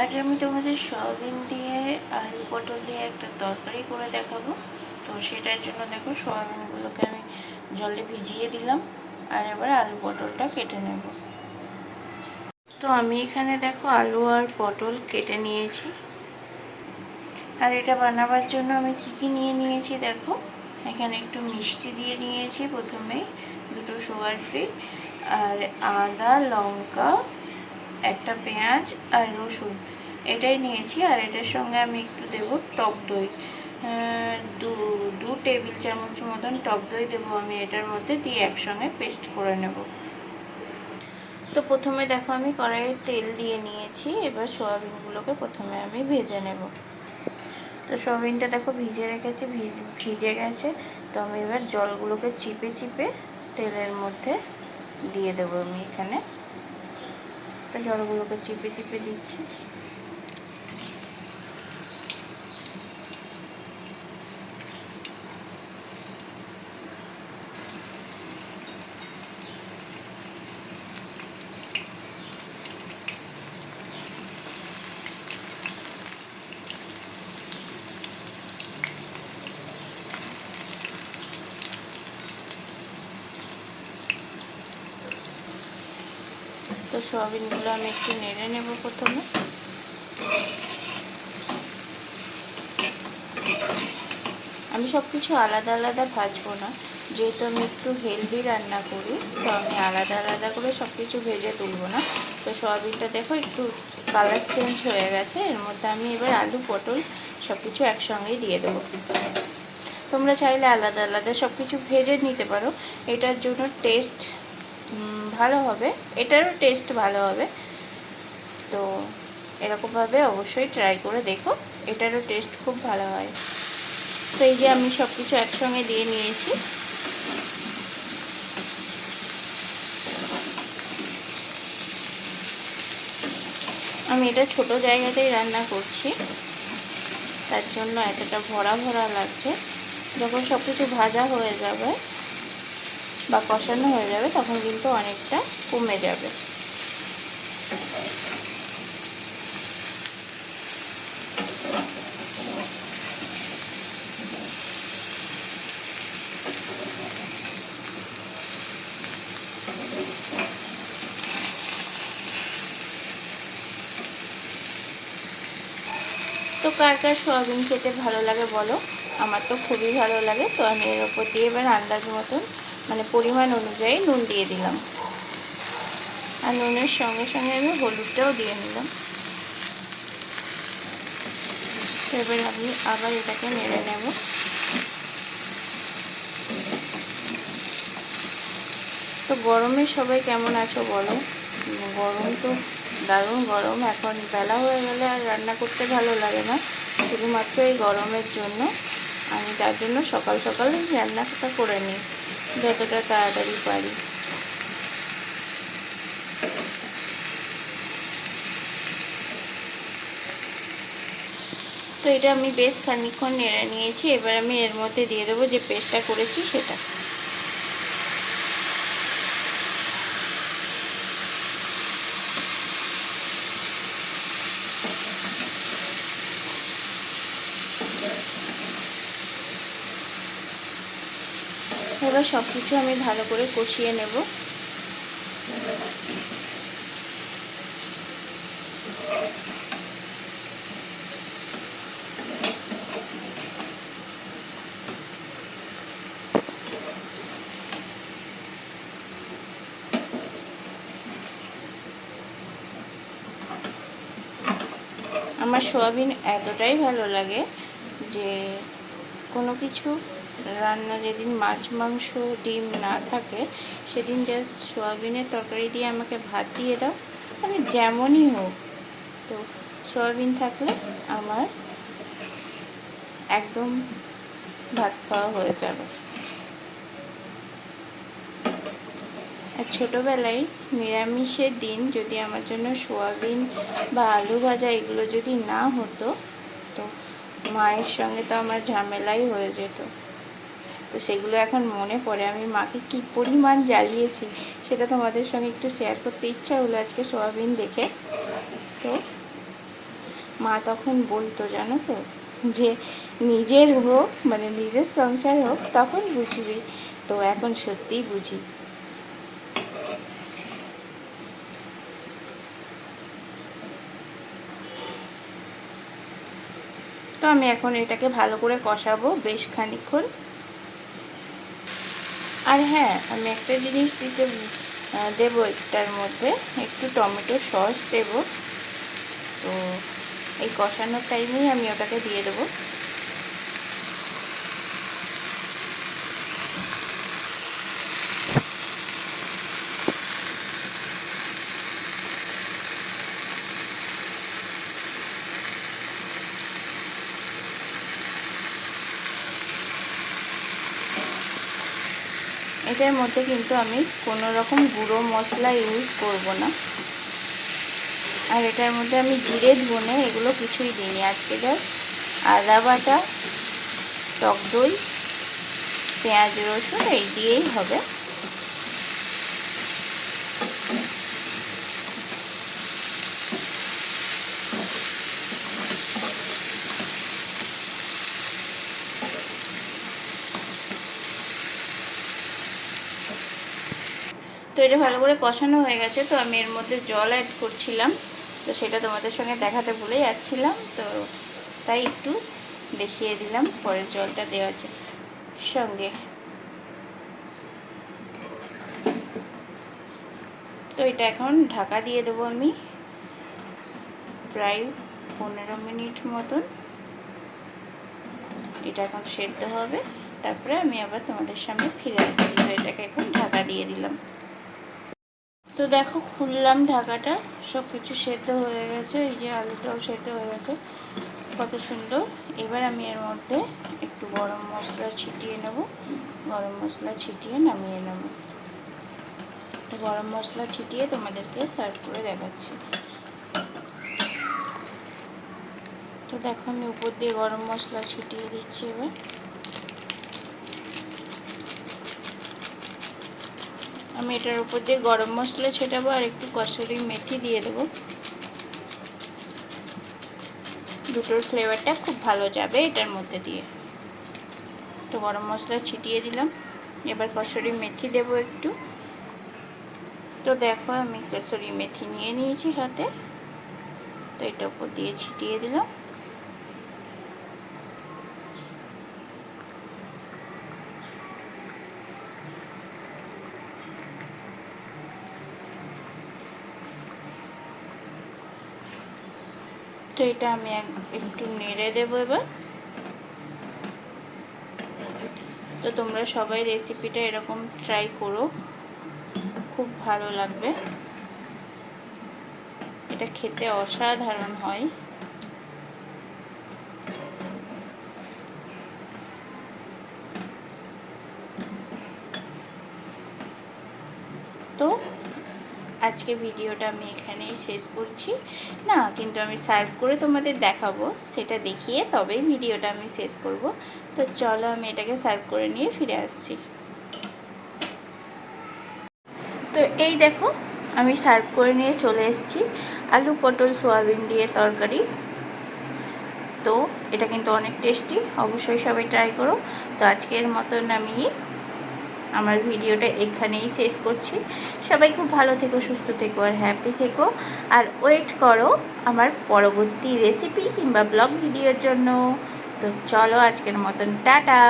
আজ আমি তোমাদের সয়াবিন দিয়ে, আলু পটল দিয়ে একটা তরকারি করে দেখাবো। তো সেটার জন্য দেখো সয়াবিনগুলোকে আমি জলে ভিজিয়ে দিলাম আর এবার আলু পটলটা কেটে নেব। তো আমি এখানে দেখো আলু আর পটল কেটে নিয়েছি। আর এটা বানাবার জন্য আমি কী কী নিয়ে নিয়েছি দেখো। এখানে একটু মিষ্টি দিয়ে নিয়েছি প্রথমে দুটো সুগার ফ্রি আর আদা, লঙ্কা একটা পেঁয়াজ আর রসুন। এটাই নিয়েছি আর এটার সঙ্গে আমি একটু দেব টক দই। দু দু টেবিল চামচ মতন টক দই দেবো আমি এটার মধ্যে দিয়ে একসঙ্গে পেস্ট করে নেব। তো প্রথমে দেখো আমি কড়াইয়ে তেল দিয়ে নিয়েছি, এবার সয়াবিনগুলোকে প্রথমে আমি ভেজে নেব। তো সয়াবিনটা দেখো ভিজে রেখেছি ভিজে গেছে। তো আমি এবার জলগুলোকে চিপে চিপে তেলের মধ্যে দিয়ে দেবো আমি এখানে। তো জলগুলোকে চিপে চিপে দিচ্ছি। তো সয়াবিনগুলো আমি একটু নেড়ে নেব প্রথমে। আমি সব কিছু আলাদা আলাদা ভাজবো না। যেহেতু আমি একটু হেলদি রান্না করি, তো আমি আলাদা আলাদা করে সব কিছু ভেজে তুলবো না। তো সয়াবিনটা দেখো একটু কালার চেঞ্জ হয়ে গেছে। এর মধ্যে আমি এবার আলু, পটল সব কিছু একসঙ্গেই দিয়ে দেবো। তোমরা চাইলে আলাদা আলাদা সব কিছু ভেজে নিতে পারো। এটার জন্য টেস্ট ভালো হবে, এটারও টেস্ট ভালো হবে। তো এরকমভাবে অবশ্যই ট্রাই করে দেখো, এটারও টেস্ট খুব ভালো হয়। তো এই যে আমি সব কিছু একসঙ্গে দিয়ে নিয়েছি। আমি এটা ছোট জায়গাতেই রান্না করছি। তার জন্য এতটা ভরা ভরা লাগছে। যখন সব কিছু ভাজা হয়ে যাবে বা কষানো হয়ে যাবে, তখন কিন্তু অনেকটা কমে যাবে। তো কার কার সোয়াবিন খেতে ভালো লাগে বলো? আমার তো খুবই ভালো লাগে, তো আমি এর ওপর দিয়ে এবার আন্দাজ মতন মানে পরিমাণ অনুযায়ী নুন দিয়ে দিলাম। আর নুনের সঙ্গে সঙ্গে আমি হলুদটাও দিয়ে নিলাম। এবার আমি আবার এটাকে নেড়ে নেব। তো গরমে সবাই কেমন আছো বলো? গরম তো দারুণ গরম, এখন বেলা হয়ে গেলে আর রান্না করতে ভালো লাগে না। শুধুমাত্র এই গরমের জন্য। আমি তার জন্য সকাল সকাল রান্নাটা করে নিই। যতটা তাড়াতাড়ি পারি। তো এটা আমি বেশ খানিক্ষণ নেড়ে নিয়েছি, এবার আমি এর মধ্যে দিয়ে দেবো যে পেস্টটা করেছি সেটা। এবার সব কিছু আমি ভালো করে কষিয়ে নেব। আমার সোয়াবিন এতটাই ভালো লাগে যে কোনো কিছু রান্না যেদিন মাছ, মাংস, ডিম না থাকে, সেদিন জাস্ট সোয়াবিনের তরকারি দিয়ে আমাকে ভাত দিয়ে দাও। মানে যেমনই হোক। তো সোয়াবিন থাকলে আমার একদম ভাত খাওয়া হয়ে যাবে। আর ছোটোবেলায় নিরামিষের দিন যদি আমার জন্য সোয়াবিন বা আলু ভাজা এগুলো যদি না হতো, তো মায়ের সঙ্গে তো আমার ঝামেলাই হয়ে যেত। তো সেগুলো এখন মনে পড়ে। আমি মাকে কি পরিমাণ জ্বালিয়েছি সেটা তোমাদের সঙ্গে একটু শেয়ার করতে ইচ্ছা হলো আজকে সোয়াবিন দেখে। তো মা তখন বলতো, জানো তো, যে নিজের হোক মানে নিজের সংসার হোক, তখন বুঝবি। তো এখন সত্যিই বুঝি। তো আমি এখন এটাকে ভালো করে কষাবো বেশ খানিক্ষণ আর হ্যাঁ আমি একটা জিনিস দিতে দেবো একটার মধ্যে। একটু টমেটো সস দেব। তো এই কষানোর টাইমেই আমি ওটাকে দিয়ে দেবো। এটার মধ্যে কিন্তু আমি কোনো রকম গুঁড়ো মশলা ইউজ করব না। আর এটার মধ্যে আমি জিরে ধনে এগুলো কিছুই দিইনি। আজকে যা আদা বাটা, টক দই, পেঁয়াজ রসুন, এই দিয়েই হবে। এটা ভালো করে কষানো হয়ে গেছে, তো আমি এর মধ্যে জল অ্যাড করছিলাম। তো সেটা তোমাদের সঙ্গে দেখাতে ভুলে যাচ্ছিলাম, তো তাই একটু দেখিয়ে দিলাম পরের জলটা দেওয়ার সঙ্গে। তো এটা এখন ঢাকা দিয়ে দেবো আমি প্রায় পনেরো মিনিট মতন। এটা এখন সেদ্ধ হবে, তারপরে আমি আবার তোমাদের সামনে ফিরে আসছি। তো এটাকে এখন ঢাকা দিয়ে দিলাম। তো দেখো খুললাম ঢাকাটা সব কিছু সেদ্ধ হয়ে গেছে, এই যে আলুটাও সেদ্ধ হয়ে গেছে, কত সুন্দর। এবার আমি এর মধ্যে একটু গরম মশলা ছিটিয়ে নেব, গরম মশলা ছিটিয়ে নামিয়ে নেব। তো গরম মশলা ছিটিয়ে তোমাদেরকে সার্ভ করে দেখাচ্ছি। তো দেখো আমি উপর দিয়ে গরম মশলা ছিটিয়ে দিচ্ছি এবার। আমি এটার উপর দিয়ে গরম মশলা ছেটাবো আর একটু কসুরি মেথি দিয়ে দেবো। দুটোর ফ্লেভারটা খুব ভালো যাবে এটার মধ্যে দিয়ে। তো গরম মশলা ছিটিয়ে দিলাম। এবার কসুরি মেথি দেবো একটু। তো দেখো আমি কসুরি মেথি নিয়ে নিয়েছি হাতে। তো এটা উপর দিয়ে ছিটিয়ে দিলাম। তো এটা আমি একটু নেড়ে দেবো এবার। তো তোমরা সবাই রেসিপিটা এরকম ট্রাই করো। খুব ভালো লাগবে। এটা খেতে অসাধারণ হয় তো আজকে ভিডিওটা আমি এখানেই শেষ করছি। না, কিন্তু আমি সার্ভ করে তোমাদের দেখাবো, সেটা দেখিয়ে তবেই ভিডিওটা আমি শেষ করব। তো চলো আমি এটাকে সার্ভ করে নিয়ে ফিরে আসছি। তো এই দেখো, আমি সার্ভ করে নিয়ে চলে এসেছি আলু পটল সোয়াবিন দিয়ে তরকারি। তো এটা কিন্তু অনেক টেস্টি অবশ্যই সবাই ট্রাই করো। তো আজকের মতন আমি আমার ভিডিওটা এখানেই শেষ করছি। সবাই খুব ভালো থেকো, সুস্থ থেকো আর হ্যাপি থেকো। আর ওয়েট করো আমার পরবর্তী রেসিপি কিংবা ব্লগ ভিডিওর জন্য। তো চলো আজকের মতন, টাটা!